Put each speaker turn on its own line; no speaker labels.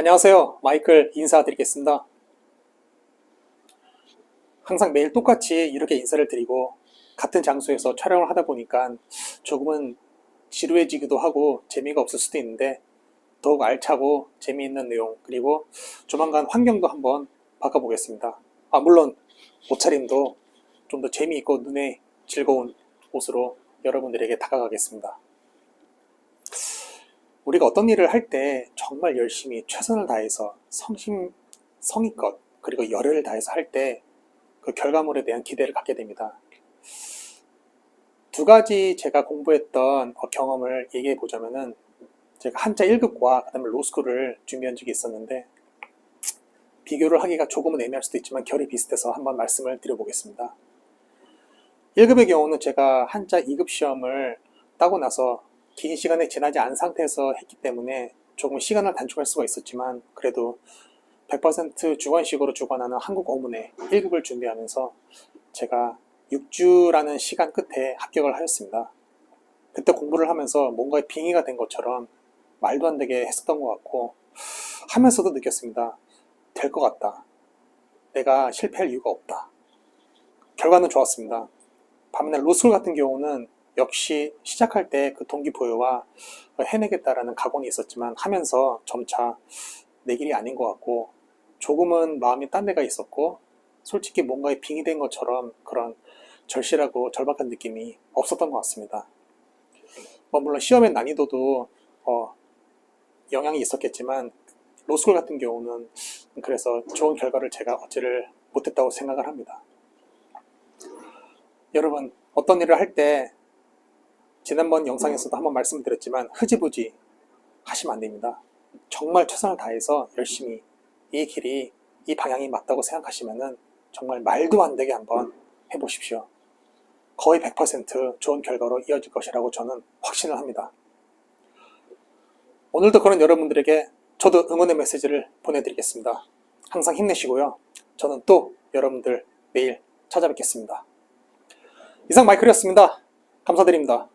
안녕하세요. 마이클 인사드리겠습니다. 항상 매일 똑같이 이렇게 인사를 드리고 같은 장소에서 촬영을 하다 보니까 조금은 지루해지기도 하고 재미가 없을 수도 있는데 더욱 알차고 재미있는 내용 그리고 조만간 환경도 한번 바꿔보겠습니다. 아 물론 옷차림도 좀 더 재미있고 눈에 즐거운 옷으로 여러분들에게 다가가겠습니다. 우리가 어떤 일을 할 때 정말 열심히 최선을 다해서 성심, 성의껏 그리고 열을 다해서 할 때 그 결과물에 대한 기대를 갖게 됩니다. 두 가지 제가 공부했던 어, 경험을 얘기해 보자면은 제가 한자 1급과 그다음에 로스쿨을 준비한 적이 있었는데 비교를 하기가 조금은 애매할 수도 있지만 결이 비슷해서 한번 말씀을 드려보겠습니다. 1급의 경우는 제가 한자 2급 시험을 따고 나서 긴 시간이 지나지 않은 상태에서 했기 때문에 조금 시간을 단축할 수가 있었지만 그래도 100% 주관식으로 주관하는 한국 어문의 1급을 준비하면서 제가 6주라는 시간 끝에 합격을 하였습니다. 그때 공부를 하면서 뭔가에 빙의가 된 것처럼 말도 안 되게 했었던 것 같고 하면서도 느꼈습니다. 될 것 같다. 내가 실패할 이유가 없다. 결과는 좋았습니다. 반면에 로스쿨 같은 경우는 역시 시작할 때 그 동기부여와 해내겠다라는 각오는 있었지만 하면서 점차 내 길이 아닌 것 같고 조금은 마음이 딴 데가 있었고 솔직히 뭔가에 빙의된 것처럼 그런 절실하고 절박한 느낌이 없었던 것 같습니다. 뭐 물론 시험의 난이도도 어, 영향이 있었겠지만 로스쿨 같은 경우는 그래서 좋은 결과를 제가 얻지를 못했다고 생각을 합니다. 여러분 어떤 일을 할 때 지난번 영상에서도 한번 말씀드렸지만 흐지부지 하시면 안 됩니다. 정말 최선을 다해서 열심히 이 길이 이 방향이 맞다고 생각하시면은 정말 말도 안 되게 한번 해보십시오. 거의 100% 좋은 결과로 이어질 것이라고 저는 확신을 합니다. 오늘도 그런 여러분들에게 저도 응원의 메시지를 보내드리겠습니다. 항상 힘내시고요. 저는 또 여러분들 내일 찾아뵙겠습니다. 이상 마이클이었습니다. 감사드립니다.